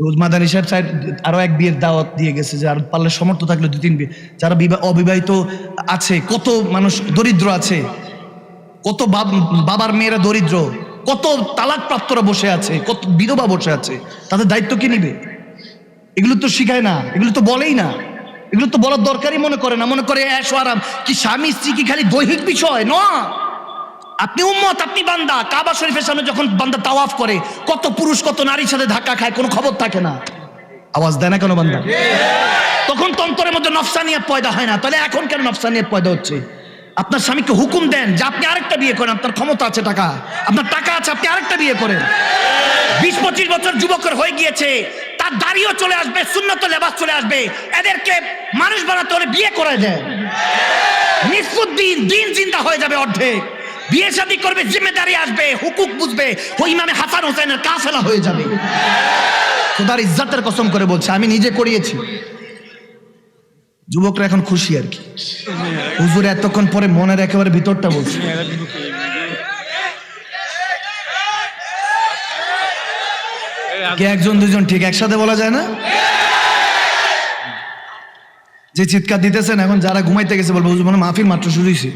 মাদানী সাহেব সাহেব আরও এক বিয়ের দাওয়াত দিয়ে গেছে যে আর পারলে সমর্থ থাকলে দু তিন বিয়ে। যারা বিবাহ অবিবাহিত আছে, কত মানুষ দরিদ্র আছে, কত বাব- বাবার মেয়েরা দরিদ্র, কত তালাক প্রাপ্তরা বসে আছে, কত বিধবা বসে আছে, তাদের দায়িত্ব কে নিবে? এগুলো তো শিখায় না, এগুলো তো বলেই না। এগুলো তো বলার দরকারই মনে করে না, মনে করে এসো আরাম। কি স্বামী স্ত্রী কি খালি দৈহিক বিষয়? না। আপনি উম্মত, আপনি বান্দা। কাবা শরীফের সামনে যখন বান্দা তাওয়াফ করে, কত পুরুষ, কত নারীর সাথে ধাক্কা খায়, কোনো খবর থাকে না। আওয়াজ দেয় না কেন বান্দা? তখন তন্তরের মধ্যে নফসানিয়ত পয়দা হয় না। তাহলে এখন কেন নফসানিয়ত পয়দা হচ্ছে? আপনার স্বামীকে হুকুম দেন যে আপনি আরেকটা বিয়ে করেন, আপনার ক্ষমতা আছে টাকা। আপনার টাকা আছে, আপনি আরেকটা বিয়ে করেন। বিশ পঁচিশ বছর যুবকের হয়ে গিয়েছে, তার দাড়িও চলে আসবে শূন্যত লেবাস চলে আসবে। এদেরকে মানুষ বানাতে হলে বিয়ে করে দেয় নিসফুদ্দিন দিন চিন্তা হয়ে যাবে অর্ধেক। বিয়ে শাদী করবে, জিম্মেদারি আসবে, হুকুক বুঝবে ওই ইমামে হাসান হোসেনের কাফেলা হয়ে যাবে। খোদার ইজ্জতের কসম করে বলছে, আমি নিজে করিয়েছি। যুবকরা এখন খুশি আর কি। হুজুর, এতক্ষণ পরে মনের একেবারে ভিতরটা বলছে। কে একজন, দুজন, ঠিক একসাথে বলা যায় না? যে চিৎকার দিতেছেন, এখন যারা ঘুমাইতে গেছে বলব মনে মাহফিল মাত্র শুরু হয়েছে